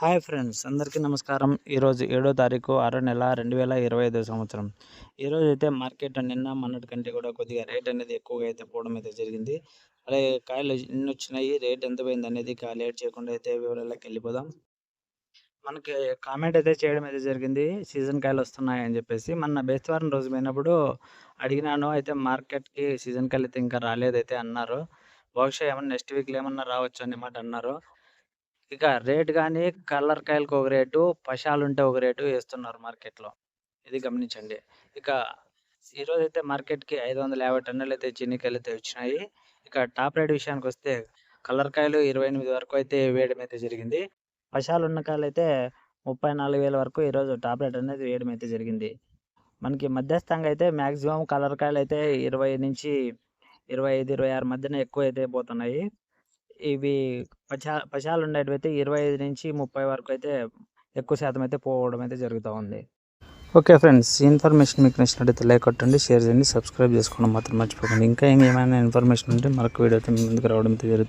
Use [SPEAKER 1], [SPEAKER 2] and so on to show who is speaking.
[SPEAKER 1] hi friends అందరికీ నమస్కారం ఈరోజు ఏడో తారీఖు ఆరో నెల రెండు వేల ఇరవై ఐదో సంవత్సరం ఈరోజు అయితే మార్కెట్ నిన్న మొన్నటి కంటే కూడా కొద్దిగా రేట్ అనేది ఎక్కువగా అయితే పోవడం అయితే జరిగింది అలాగే కాయలు ఎన్ని వచ్చినాయి రేట్ ఎంత పోయింది అనేది లేట్ చేయకుండా అయితే వివరాలకి వెళ్ళిపోదాం మనకి కామెంట్ అయితే చేయడం అయితే జరిగింది సీజన్ కాయలు వస్తున్నాయి అని చెప్పేసి మన బేస్తవారం రోజు పోయినప్పుడు అడిగినాను అయితే మార్కెట్కి సీజన్ కాయలు అయితే ఇంకా రాలేదైతే అన్నారు బహుశా ఏమన్నా నెక్స్ట్ వీక్లో ఏమన్నా రావచ్చు అని మాట అన్నారు ఇక రేట్ కానీ కలర్ కాయలకు ఒక రేటు పశాలు ఉంటే ఒక రేటు వేస్తున్నారు మార్కెట్లో ఇది గమనించండి ఇక ఈరోజు అయితే మార్కెట్కి ఐదు వందల యాభై టన్నులు అయితే చిన్నికాయలు అయితే వచ్చినాయి ఇక టాప్ రేట్ విషయానికి వస్తే కలర్ కాయలు ఇరవై ఎనిమిది వరకు అయితే వేయడం అయితే జరిగింది పశాలు ఉన్న కాయలు అయితే ముప్పై నాలుగు వేల వరకు ఈరోజు టాప్ రేట్ అనేది వేయడం అయితే జరిగింది మనకి మధ్యస్థంగా అయితే మ్యాక్సిమం కలర్ కాయలు అయితే ఇరవై నుంచి ఇరవై ఐదు ఇరవై ఆరు మధ్యన ఎక్కువ అయితే పోతున్నాయి ఇవి పచా పశాలు ఉండేటివైతే ఇరవై ఐదు నుంచి ముప్పై వరకు అయితే ఎక్కువ శాతం అయితే పోవడం అయితే జరుగుతూ ఉంది ఓకే ఫ్రెండ్స్ ఇన్ఫర్మేషన్ మీకు నచ్చినట్టయితే లైక్ కొట్టండి షేర్ చేయండి సబ్స్క్రైబ్ చేసుకోవడం మాత్రం మర్చిపోకండి ఇంకా ఏమైనా ఇన్ఫర్మేషన్ ఉంటే మరొక వీడియో అయితే ముందుకు రావడం జరుగుతుంది